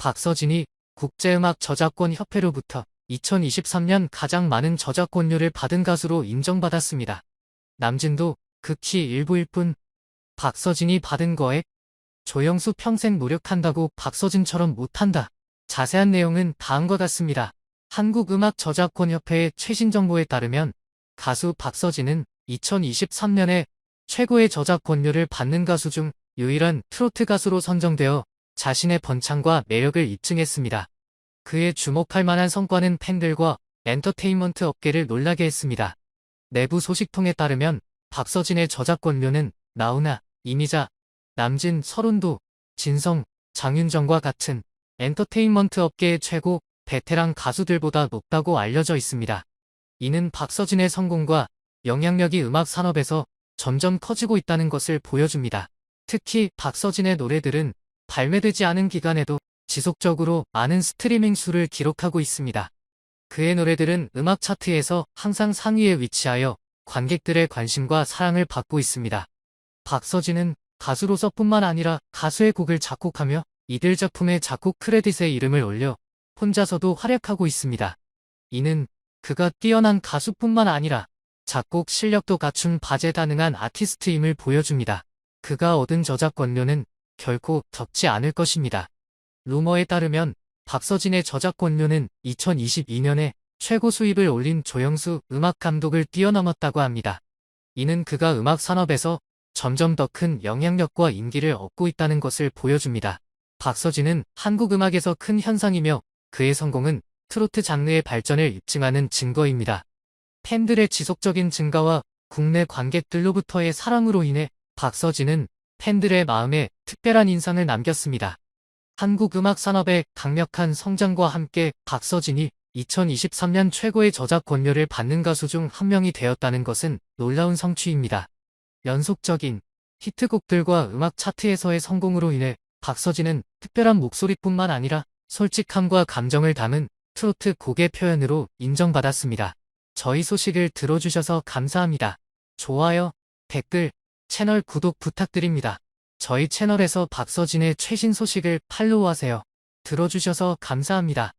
박서진이 국제음악 저작권 협회로부터 2023년 가장 많은 저작권료를 받은 가수로 인정받았습니다. 남진도 극히 일부일 뿐 박서진이 받은 거에 조영수 평생 노력한다고 박서진처럼 못한다. 자세한 내용은 다음과 같습니다. 한국음악저작권협회의 최신 정보에 따르면 가수 박서진은 2023년에 최고의 저작권료를 받는 가수 중 유일한 트로트 가수로 선정되어 자신의 번창과 매력을 입증했습니다. 그의 주목할 만한 성과는 팬들과 엔터테인먼트 업계를 놀라게 했습니다. 내부 소식통에 따르면 박서진의 저작권료는 나훈아, 이미자, 남진, 서른도, 진성, 장윤정과 같은 엔터테인먼트 업계의 최고 베테랑 가수들보다 높다고 알려져 있습니다. 이는 박서진의 성공과 영향력이 음악 산업에서 점점 커지고 있다는 것을 보여줍니다. 특히 박서진의 노래들은 발매되지 않은 기간에도 지속적으로 많은 스트리밍 수를 기록하고 있습니다. 그의 노래들은 음악 차트에서 항상 상위에 위치하여 관객들의 관심과 사랑을 받고 있습니다. 박서진은 가수로서뿐만 아니라 가수의 곡을 작곡하며 이들 작품의 작곡 크레딧에 이름을 올려 혼자서도 활약하고 있습니다. 이는 그가 뛰어난 가수뿐만 아니라 작곡 실력도 갖춘 바제다능한 아티스트임을 보여줍니다. 그가 얻은 저작권료는 결코 적지 않을 것입니다. 루머에 따르면 박서진의 저작권료는 2022년에 최고 수입을 올린 조영수 음악 감독을 뛰어넘었다고 합니다. 이는 그가 음악 산업에서 점점 더 큰 영향력과 인기를 얻고 있다는 것을 보여줍니다. 박서진은 한국 음악에서 큰 현상이며 그의 성공은 트로트 장르의 발전을 입증하는 증거입니다. 팬들의 지속적인 증가와 국내 관객들로부터의 사랑으로 인해 박서진은 팬들의 마음에 특별한 인상을 남겼습니다. 한국 음악 산업의 강력한 성장과 함께 박서진이 2023년 최고의 저작 권료를 받는 가수 중 한 명이 되었다는 것은 놀라운 성취입니다. 연속적인 히트곡들과 음악 차트에서의 성공으로 인해 박서진은 특별한 목소리뿐만 아니라 솔직함과 감정을 담은 트로트 곡의 표현으로 인정받았습니다. 저희 소식을 들어주셔서 감사합니다. 좋아요, 댓글, 채널 구독 부탁드립니다. 저희 채널에서 박서진의 최신 소식을 팔로우하세요. 들어주셔서 감사합니다.